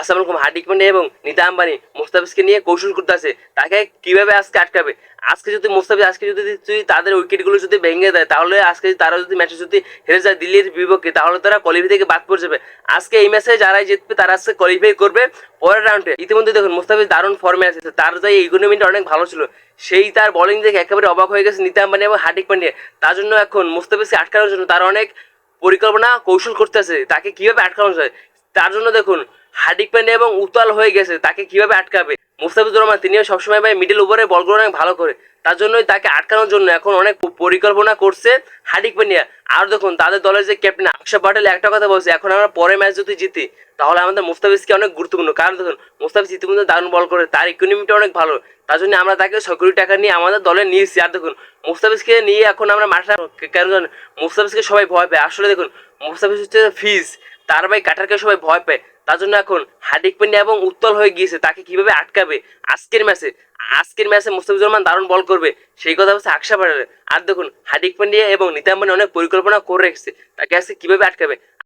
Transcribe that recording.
আসসালামু আলাইকুম হার্দিক পান্ডিয়া এবং নিতা আম্বানি মুস্তাফিজকে নিয়ে কৌশল করতেছে। তাকে কীভাবে আজকে আটকাবে? আজকে যদি মুস্তাফিজ, আজকে যদি তুই তাদের উইকেটগুলো যদি ভেঙে দেয়, তাহলে আজকে তারা যদি ম্যাচে যদি হেরে যায় দিল্লির বিপক্ষে, তাহলে তারা কোয়ালিফাই থেকে বাদ পড়ে যাবে। আজকে এই ম্যাচে যারাই জিতবে, তারা আজকে কোয়ালিফাই করবে পরের রাউন্ডে ইতিমধ্যে দেখুন, মুস্তাফিজ দারুণ ফর্মে আছে। তার যে ইকোনমিটা অনেক ভালো ছিল, সেই তার বোলিং দেখে একেবারে অবাক হয়ে গেছে নিতা আম্বানি এবং হার্দিক পান্ডিয়া তার জন্য এখন মুস্তাফিজকে আটকানোর জন্য তার অনেক পরিকল্পনা, কৌশল করতেছে। তাকে কীভাবে আটকানো যায়? তার জন্য দেখুন হার্দিক পান্ডিয়া এবং উতাল হয়ে গেছে, তাকে কীভাবে আটকাবে? মুস্তাফিজুর রহমান, তিনিও সবসময় ভাই মিডল ওভারে বলগুলো অনেক ভালো করে। তার জন্যই তাকে আটকানোর জন্য এখন অনেক পরিকল্পনা করছে হার্দিক পান্ডিয়া। আর দেখুন, তাদের দলের যে ক্যাপ্টেন আকশা পাটেল, একটা কথা বলছে, এখন আমরা পরে ম্যাচ যদি জিতি, তাহলে আমাদের মুস্তাফিজকে অনেক গুরুত্বপূর্ণ। কারণ দেখুন, মুস্তাফিজ ইতিমধ্যে দারুণ বল করে, তার ইকোনমিটা অনেক ভালো। তার জন্য আমরা তাকে ছয় টাকা নিয়ে আমাদের দলে নিয়েছি। আর দেখুন, মুস্তাফিজকে নিয়ে এখন আমরা মাঠে জানেন? মুস্তাফিজকে সবাই ভয় পায়। আসলে দেখুন, মুস্তাফিজ হচ্ছে ফিজ তার ভাই কাটারকে সবাই ভয় পায়। তার জন্য এখন হার্দিক পান্ডিয়া এবং উত্তল হয়ে গিয়েছে, তাকে কীভাবে আটকাবে? আজকের ম্যাচে আজকের ম্যাচে মুস্তাফিজুর রহমান দারুণ বল করবে, সেই কথা হচ্ছে আকশা পাড়ার আর দেখুন, হার্দিক পান্ডিয়া এবং নিতাম্বানি অনেক পরিকল্পনা করে রেখেছে, তাকে আজকে কীভাবে আটকাবে?